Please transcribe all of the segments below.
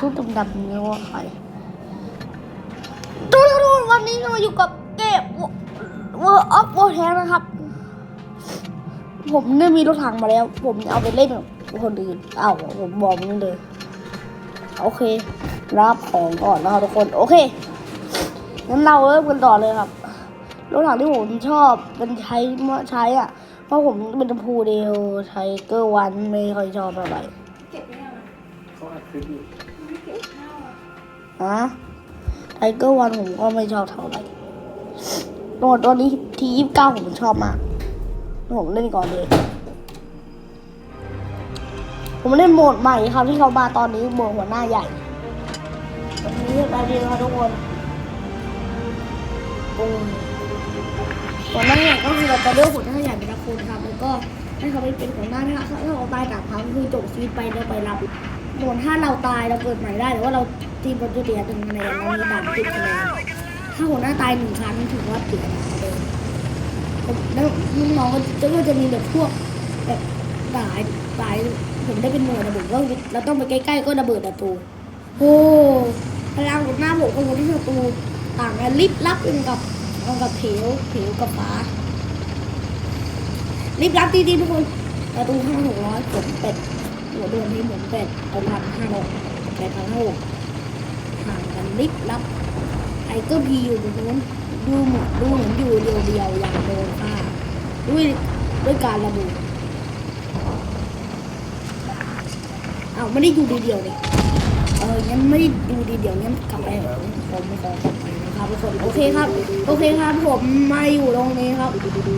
ชุดดำๆนี่ว่าใครทุกคนวันนี้เราอยู่กับเกมเวอร์ออฟโวแทนนะครับ ผมได้มีรถถังมาแล้ว ผมเอาไปเล่นกับคนอื่นเอ้าผมบอกมันเลย โอเค รับของก่อนนะครับทุกคน โอเค งั้นเราเริ่มกันต่อเลยครับ รถถังที่ผมชอบเป็นใช้ใช้อะ เพราะผมเป็นชมพูเดียวใช้เกอร์วันไม่ค่อยชอบอะไรเก็บไว้ยังอะเขาอัดคลิปอยู่ ฮะไทเกอร์วันผมก็ไม่ชอบเท่าไหร่ตัวตัวนี้ทียี่สิบเก้าผมชอบมาก ผมเล่นก่อนเลย ผมเล่นโหมดใหม่ครับที่เขามาตอนนี้โหมดหัวหน้าใหญ่วันนี้ไปดีครับทุกคนโอ้ยหัวหน้าใหญ่ก็คือเราจะเลือกหัวหน้าใหญ่เป็นคนครับ แล้วก็ให้เขาไปเป็นหัวหน้าถ้าถ้าเราตายจากเขาคือจบชีวิตไปแล้วไปรับส่วนถ้าเราตายเราเกิดใหม่ได้แต่ว่าเรา ทีมเราจะเสียหนึ่งคะแนนเรามีด่านติดคะแนนถ้าหัวหน้าตายหนึ่งครั้งถือว่าเสียคะแนเลยผมแล้วน้องก็จะจะมีแบบพวกแบบตายตายผมได้เป็นหน่วยระเบิดก็เราต้องไปใกล้ๆก็ระเบิดประตูโอ้พลังของหน้าผมกับคนที่ศัตรูต่างกันลิบลับกันกับกันกับเถวเถวกับฟ้าลิบลับดีๆทุกคนประตูห้าหกร้อยผมเป็ดหัวเดือนที่ผมเป็ดเอาพันห้าหกแปดพันห้าหกห่างกัน ลิบลับไอ้ก็พีอยู่ตรงนู้นดูเหมือนดูเหมือนอยู่เดียวเดียวๆอย่างโดนฆ่าด้วยด้วยการระบิดอ้าวไม่ได้อยู่ดีเดียวเลยเอองั้นไม่ดูดีเดียวงั้นกลับไปผมไม่ขอกลับไปนะครับทุกคนโอเคครับ โอเคครับผมมาอยู่ตรงนี้ครับ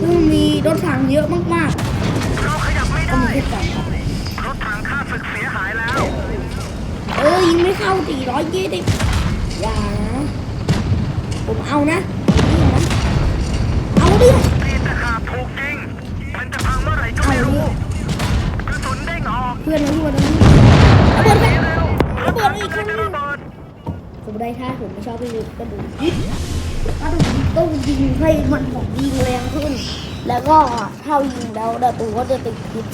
ซึ่งมีรถถังเยอะมากเราขยับไม่ๆก็ได้รถถังข้าศึกเสียหายแล้ว เออยิงไม่เข้าสี่ร้อยยี่สิบ อย่านะผมเอานะนี่นะเอาดิตีนตะขาบถูกยิงมันจะพังเมื่อไหร่ก็เอาไม่ดิรู้กระสุนเด้งออกเพื่อนนะเพื่อนนะระเบิดไประรระถเบิถัดงอีกคกำลัรั้งงหจะนึระงเบิดผมได้ท่าผมไม่ชอบไปดูกระดูกยิบกระดูกยิบต้องยิงให้มันของยิงแรงขึ้น แล้วก็ถ้ายิงแล้วประตูก็จะติดพิษ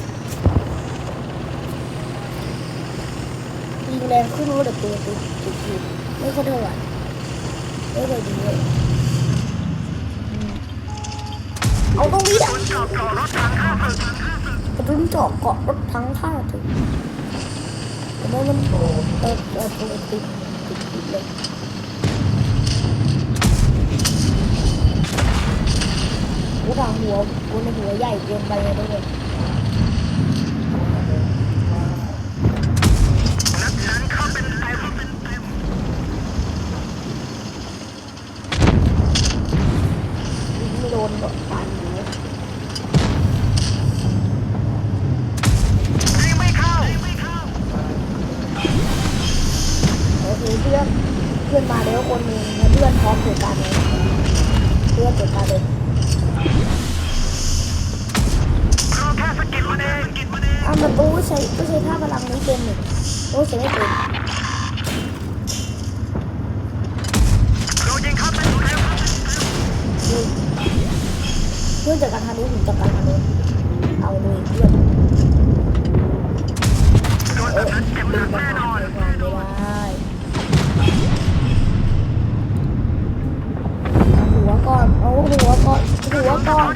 ยิงแรงขึ้นก็จะตัวติดติดพิษ ไม่ค่อยเท่าไหร่ไม่เคยดีเลยเอาตรงนี้แหละกระสุนจาะเกาะรถถังข้าศึกกระดุนเจาะเกาะรถทั้งข้าถึงแต่ว่ามันโผล่เออเออตัวติดติดพิษเลยหัวทางหัวบนหัวใหญ่เกินไปเลยทุกค จัดการทางนู้นผมจัดการทางนู้นเอาเลยเพื่อนโดนแบบนั้นเจ็บหน่อนไม่ได้หัวก่อนเอาหัวก่อนหัวก่อน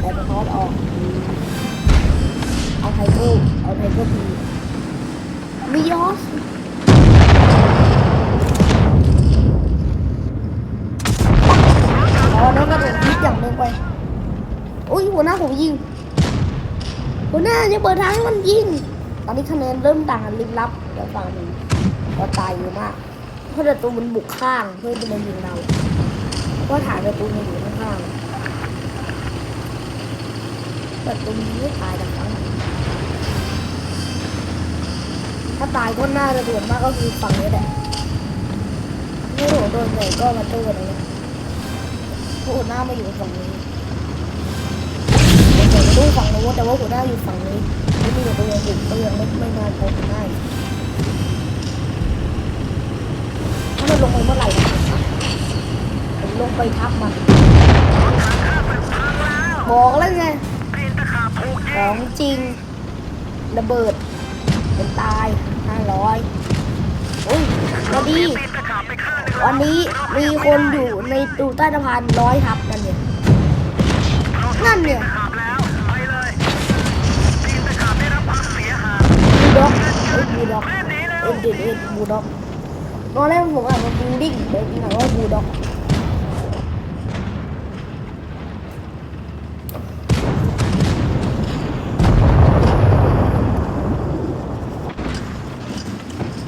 แต่สะท้อนออกเอาไทเกอร์เอาไทเกอร์พีมียอสอ๋อแล้วก็โดนพิษอย่างนึงไป อุ้ยหัวหน้าผมยิง หัวหน้าจะเปิดทางให้มันยิง ตอนนี้คะแนนเริ่มต่างกันลิบลับแล้วฝั่งก็ตายเยอะมาก เพราะศัตรูมันบุกข้างเพื่อจะมายิงเราเพราะฐานศัตรูมันอยู่ข้างๆแบบตรงนี้ไม่ตายแต่ครั้งหนึ่งถ้าตายก็น่าจะด่วนมากก็คือฝั่งนี้แหละไม่โดนโดนไหนก็มาตู้กันเลยเพราะหัวหน้ามาอยู่ฝั่งนี้ เดี๋ยวผมดูฝั่งนู้นแต่ว่าหัวหน้าอยู่ฝั่งนี้ไม่มีตัวยังอยู่ตัวยังไม่ไม่มาโกงได้ถ้ามันลงไปเมื่อไหร่ผมลงไปทับมันรถถังข้าบอกแล้วไงตีนตะขาบถูกขยิองจริงระเบิดเป็นตายห้าร้อยโอ้ยจะดีปีนตะขาบไปข้างหนึงวันนี้มีคนอยู่ในตู้ใต้สะพานร้อยทับนั่นเนี่ยนั่นเนี่ย บูด็อกเร็วเอ็นเดเอ็นบูด็อกตอนแรกผมอ่านว่าบูดิ้งแต่จริงๆว่าบูด็อก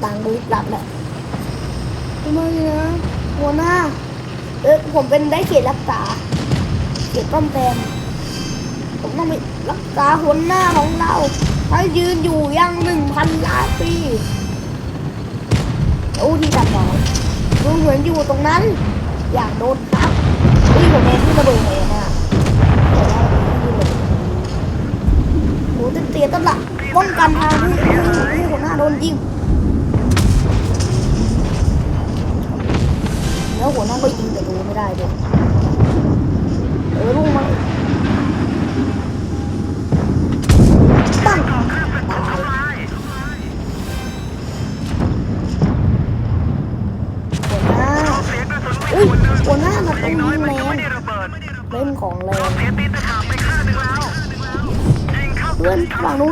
ต่างบูหลับแหละทำไมนะหัวหน้าเออผมเป็นได้เขตรักษาเขตป้อมแปมผมต้องไปรักษาหัวหน้าของเรา ให้ยืนอยู่ยังหนึ่งพันล้านปีโอ้ที่ตัดหมอดูเหมือนอยู่ตรงนั้น อยากโดนครับนี่ผมเองที่ระเบิดเลยนะโอ้เตียตั้งหลักป้องกันทางที่ที่ที่หัวหน้าโดนยิงแล้วหัวหน้าก็ยิงแต่ดูไม่ได้ด้วย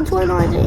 ช่วยหน่อยสิ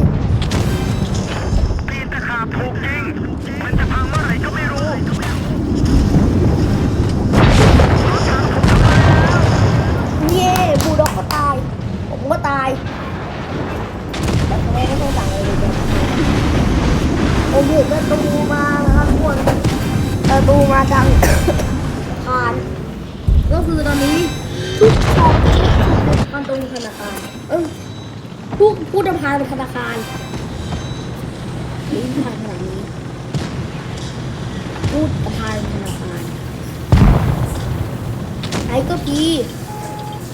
ไอ้ก็พี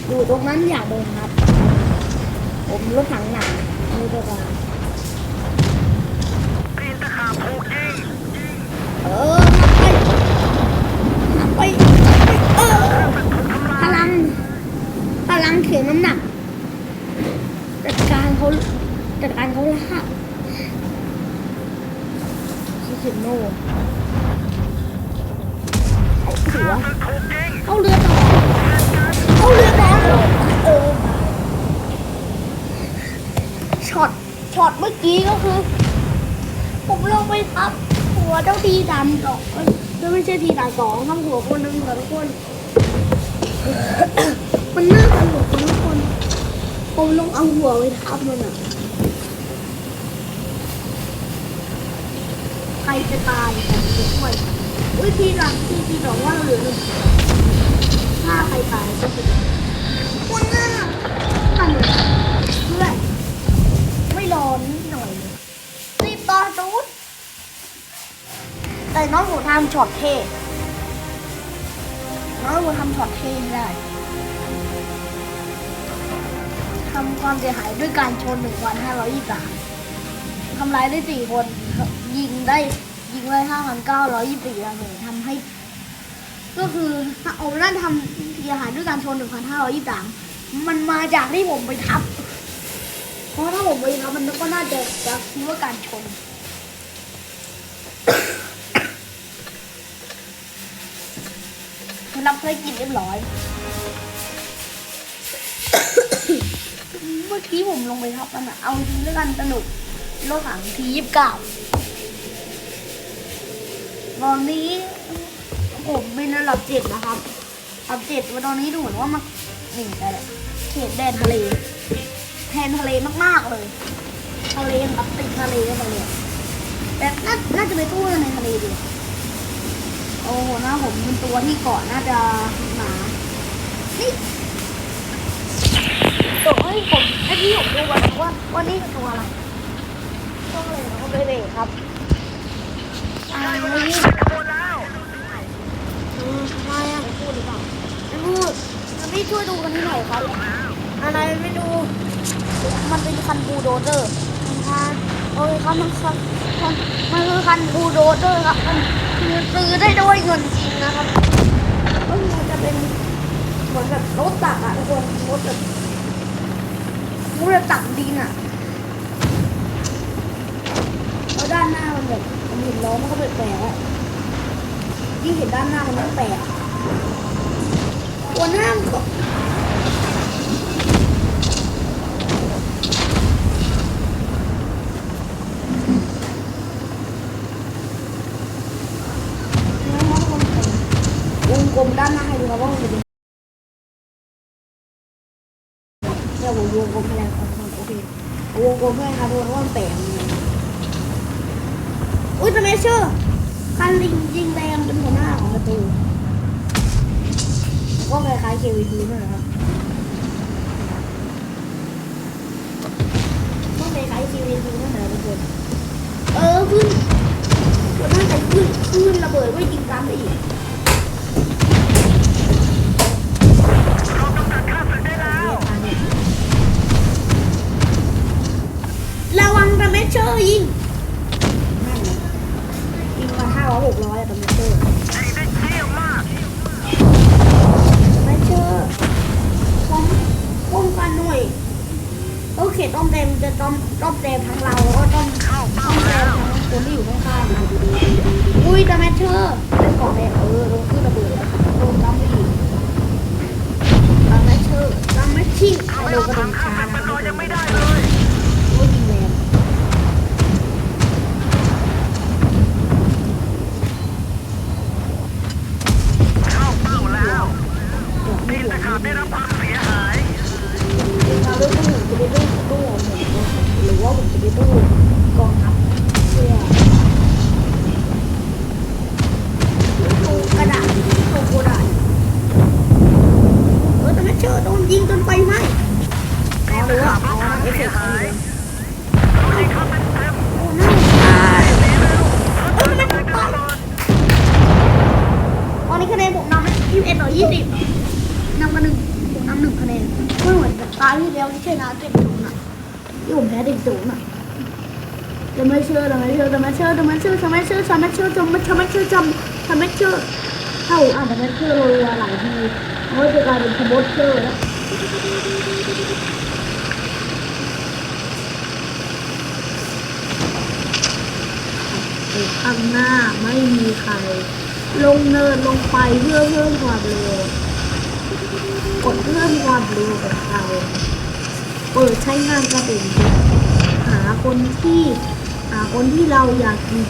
อยู่ตรงนั้นอย่าโดนครับ ผมรถถังหนักไม่เป็นไรปีนตะขาบถูกยิงเออไปไปเออพลังพลังเขียนน้ำหนักจัดการเขาจัดการเขาละคิสิโน่ไอ้เสือถู กยิงเข้าเรือต่อเข้าเรือต่อเออช็อตช็อตเมื่อกี้ก็คือ ผมลงไปทับหัวเจ้าทีดำสองเอ้ยไม่ใช่ทีดำสองทับหัวคนหนึ่งเหรอทุกคน มันน่าสนุกนทุกคน ผมลงเอาหัวไปทับมันอะใครจะตายผมจะช่วย อุ้ยทีหลังทีทีสองว่าเราเหลือหนึ่งถ้าใครตายก็คือคนหน้าหันเพื่อนไม่รอนิดหน่อยรีบต่อจูดแต่น้องหนูทำช็อตเท่น้องหนูทำช็อตเท่ไม่ได้ทำความเสียหายด้วยการชนหนึ่งวันห้าร้อยยี่สิบสามทำร้ายได้สี่คน ยิงได้ ยิงได้ห้าพันเก้าร้อยยี่สิบสี่ดาเมจทำให้ ก็คือโอมนั่นทำเสียหายด้วยการชนหนึ่งพันห้าร้อยยี่สิบสามมันมาจากที่ผมไปทับ เพราะถ้าผมไปทับมันก็น่าจะจะคิดว่าการชนนรับภารกิจเรียบร้อย เมื่อกี้ผมลงไปทับมันอะเอาจริงด้วกันสนุกรถถังทียี่สิบเก้า ตอนนี้ผมเป็นระดับเจ็ดนะครับระดับเจ็ดว่าตอนนี้ดูเหมือนว่ามันหนีไปแล้วเขตแดนทะเลแทนทะเลมากๆเลย ทะเลแบบติดทะเลไปเลยแต่น่าน่าจะไปตู้ในทะเลดีโอ้โหน้าผมเป็นตัวที่เกาะน่าจะหนานี่โอ้ยผมให้พี่ผมดูก่อนว่าว่านี่คือตัวอะไรตัวอะไรนะเขาเบรกครับ พูดหรือเปล่าไม่พูดงั้นพี่ช่วยดูกันที่หน่อยครับ อะไรไม่ดู มันเป็นคันบูโดเซอร์มันคันโอ้ยครับมันคันมันคือคันบูโดเซอร์ครับมันคือซื้อได้ด้วยเงินจริงนะครับก็คือมันจะเป็นเหมือนแบบรถตักอะทุกคนรถแบบรถตักดินอะ ด้านหน้ามันแบบมันเห็นล้อมันก็แปลกๆอะยิ่งเห็นด้านหน้ามันต้องแปลกหัวหน้ามันก็วงกลมด้านหน้าให้ดูครับว่ามันเป็นยังไงเนี่ยผมวงกลมให้แล้วครับโอเควงกลมให้ครับดูว่ามันแปลกยังไงอุ้ยทำไมเชื่อคันลิงยิงแรงเป็นหัวหน้าของประตู ก็คล้ายๆเควีทีนั่นแหละครับก็คล้ายๆเควีทีนั่นแหละทุกคนเออขึ้นหัวหน้าแต่ขึ้นขึ้นระเบิดไว้ยิงตามไปอีกเรากำจัดข้าศึกได้แล้วระวังตะเมเชอร์ยิงนั่นไงยิงมาห้าร้อยหกร้อยอะตะเมเชอร์ ยิงได้เชี่ยวมาก ตะเมเชอร์ ป้องป้องกันหน่อยโอเคต้องเต็มจะต้องต้องเต็มทั้งเราแล้วก็ต้องต้องเต็มทั้งคนที่อยู่ข้างๆอยู่ดีๆอุ้ยตะเมเชอร์เป็นกล่องแดงเออลงขึ้นระเบิดลงตั้มไปอีกตะเมเชอร์ตะเมชิงทำกระให้โดดเรากระดิ่งทำข้าช้าศึกนะ มันนอนยังไม่ได้เลย โอ้ยยิงแรง เข้าเป้าแล้ว เดี๋ยวไม่ ทีม เหลื ตะ อ ขาบได้รับความเสียหายเราเลือกตู้จะไปตู้ตู้หัวหมูหรือว่าผมจะไปตู้กองทัพเพื่อตู้กระดาษตู้กระดาษเออแต่ไม่เชื่อโดนยิงจนไฟไหม้อ๋อหรือว่าอ๋อเอฟเฟกต์นี่เลยเรายิงเข้าเต็มต็มโอ้น่าตายอันนี้คะแนนผมนำยี่สิบเอ็ดต่อยี่สิบ นำมาหนึ่งผมนำหนึ่งคะแนนไม่เหมือนกับตาที่แล้วที่ชนะเจ็ดศูนย์อะที่ผมแพ้เด็กศูนย์อะจะไม่เชื่อจะไม่เชื่อจะไม่เชื่อจะไม่เชื่อจะไม่เชื่อจะไม่เชื่อจะไม่จะไม่เชื่อจะไม่เชื่อถ้าผมอ่านจะไม่เชื่อรัวๆหลายทีมันก็จะกลายเป็นขบวนเชื่อแล้วข้างหน้าไม่มีใคร ลงเนินลงไปเพื่อเพิ่มความเร็ว กดเพิ่มความเร็วกับเราเปิดใช้งานกระดิ่งหาคนที่หาคนที่เราอยากยิง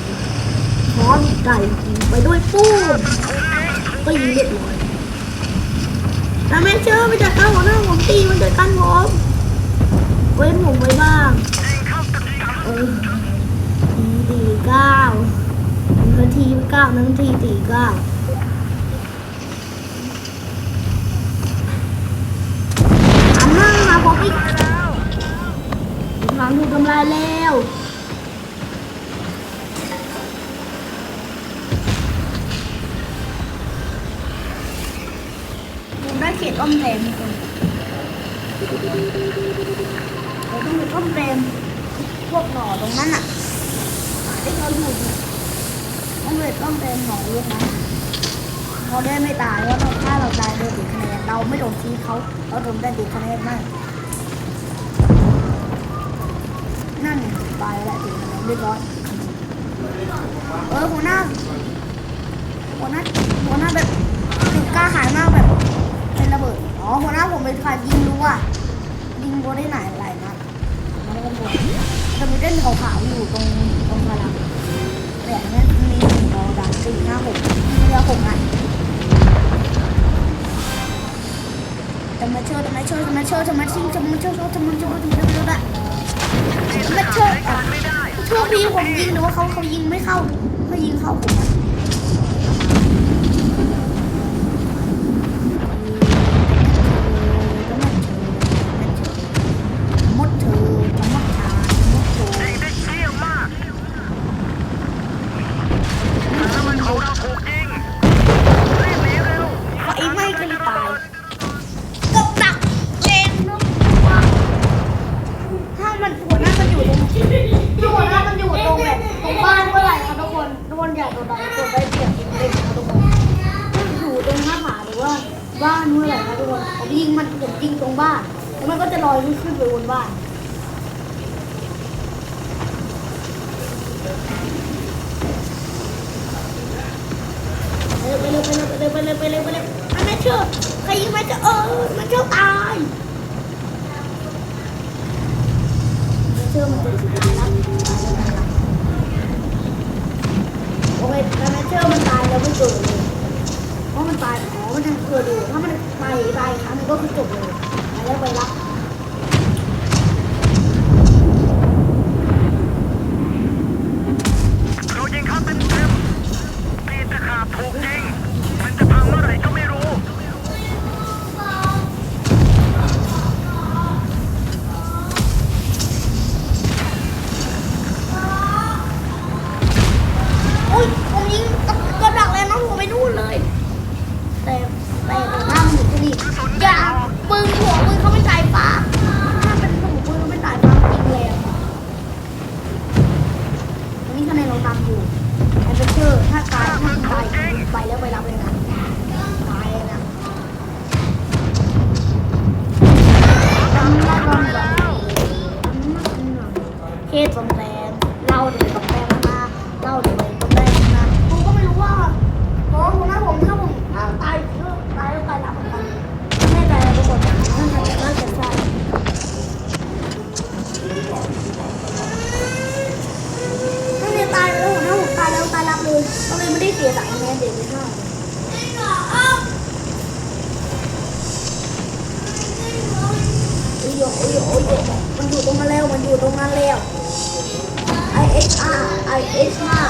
พร้อมไก่ยิงไปด้วยปุ้มก็ยิงเรียบร้อยแต่ไม่เชื่อไปจัดการหัวหน้าผมตีมันจัดการผมเว้นผมไว้บ้างเออทีตีเก้าหนึ่งนาทีเก้าหนึ่งทีตีเก้าอันนั่งมาบอ กอีกแล้วหลังถูกทำลายแล้วผมได้เขตอ้อมแรมทุกคนเราต้องไปอ้อมแรมพวกหน่อตรงนั้นอะที่เขาอยู่ต้องเลยอ้อมแรมหน่อลูกนั้นเขาได้ไม่ตายว่าถ้าเราตายโดนติดคะแนนเราไม่โดนทีเขาเราโดนได้ติดคะแนนมาก นั่นไงตายแล้วถึงแล้วเรียบร้อยเออหัวหน้าหัวหน้าหัวหน้าแบบถึงกล้าหายมากแบบ เป็นระเบิดอ๋อหัวหน้าผมเป็นฝ่ายยิงรู้อะยิงโบได้ไหนหลายนัดมันก็โบจะมีเส้นขาวๆอยู่ตรงตรงกระดังแต่อันนั้มีหนึ่งสองสามสี่ห้าหกมีเรือหกอันจะมาเชื่อจะมาเชื่อจะมาเชื่อจะมาชิงจะมาเชื่อจะมาเชื่อจะมาเชื่อจะมาเชื่อ มไม่ตะเชื่ขาอช้การไม่ได้โชคดีผมยิงหรือว่าเขาเขายิงไม่เข้าเขายิงเข้าผม อยู่ตรงถ้าหัวน้ามันอยู่ตรงแบบตรงบ้านเมื่อไหร่คะทุกคนทุกคนอยากโดนดักกดได้เปรียบเต็มๆนะทุกคนอยู่ตรงหน้าผาหรือว่าบ้านเมื่อไหร่คะทุกคนผมยิงมันผมยิงตรงบ้านแล้วมันก็จะลอยขึ้นไปบนบ้านเออไปเร็วไปเร็วไปเร็วไปเร็วไปเร็วไปเร็วมันไม่เชื่อใครยิงมันจะเออมันเชื่อตายไม่เชื่อมันจะตายแล้วโอเคแล้วไม่เชื่อมันตายแล้วไม่เกิดเลยเพราะมันตายอ๋อมันยังเกิดอยู่ถ้ามันตายตายครั้งนึงก็คือจบเลยแล้วไปรับ มันอยู่ตรงนั้นแล้วมันอยู่ตรงนั้นแล้ว I S R I S R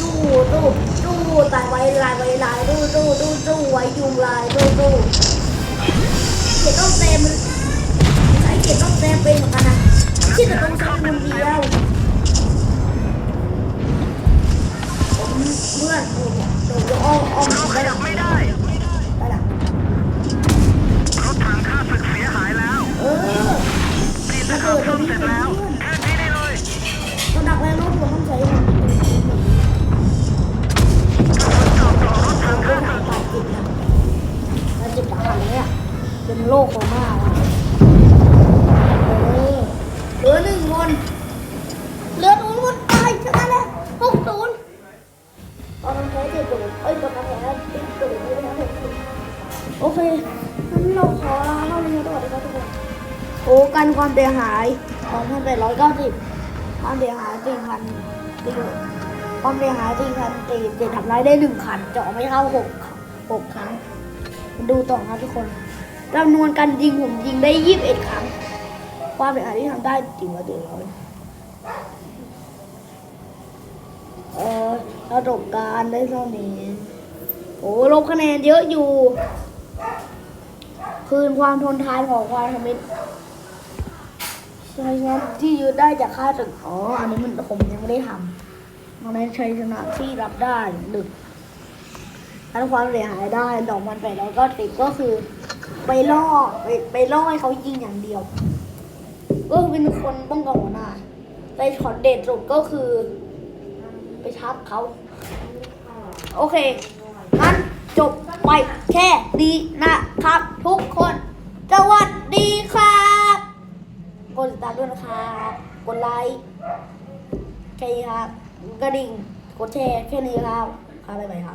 ดูดูดูตายไว้ลายไว้ลายดูดูดูดูไว้ยุงลายดูดูเขียต้องเต็มใช้เขียต้องเต็มเป็นเหมือนกันนะที่จะต้องใช้คนเดียวเพื่อน ดี๋ กันความเสียหายสองพันแปดร้อยเก้าสิบความเสียหายสี่พันสี่ความเสียหายสี่พันสี่เจ็ดทำร้ายได้หนึ่งคันเจาะไม่เข้าหกหกครั้ง ดูต่อครับทุกคนจำนวนการยิงผมยิงได้ยี่สิบเอ็ดครั้ง ความเสียหายที่ทำได้จริงว่าเดือดร้อนเออประสบการณ์ได้เท่านี้ โอ้ลบคะแนนเยอะอยู่ คืนความทนทานของความทมิต ใช่ครับที่ยึดได้จากค่าศึกอ๋ออันนี้มันผมยังไม่ได้ทำมันนั้นชัยชนะที่รับได้ดึกทั้นความเสียหายได้ดอกมันไปแล้วก็ติดก็คือ ไปล่อไปไปล่อให้เขายิงอย่างเดียว ก็คือเป็นคนป้องกันหัวหน้าแต่ช็อตเด็ดสุดก็คือ ไปทับเขาโอเคงั้นจบไปแค่นี้นะครับทุกคนสวัสดีครับ กดติดตามด้วยนะคะ กดไลค์แค่นี้ครับ กระดิ่ง กดแชร์แค่นี้ครับครับบ๊ายบายครับ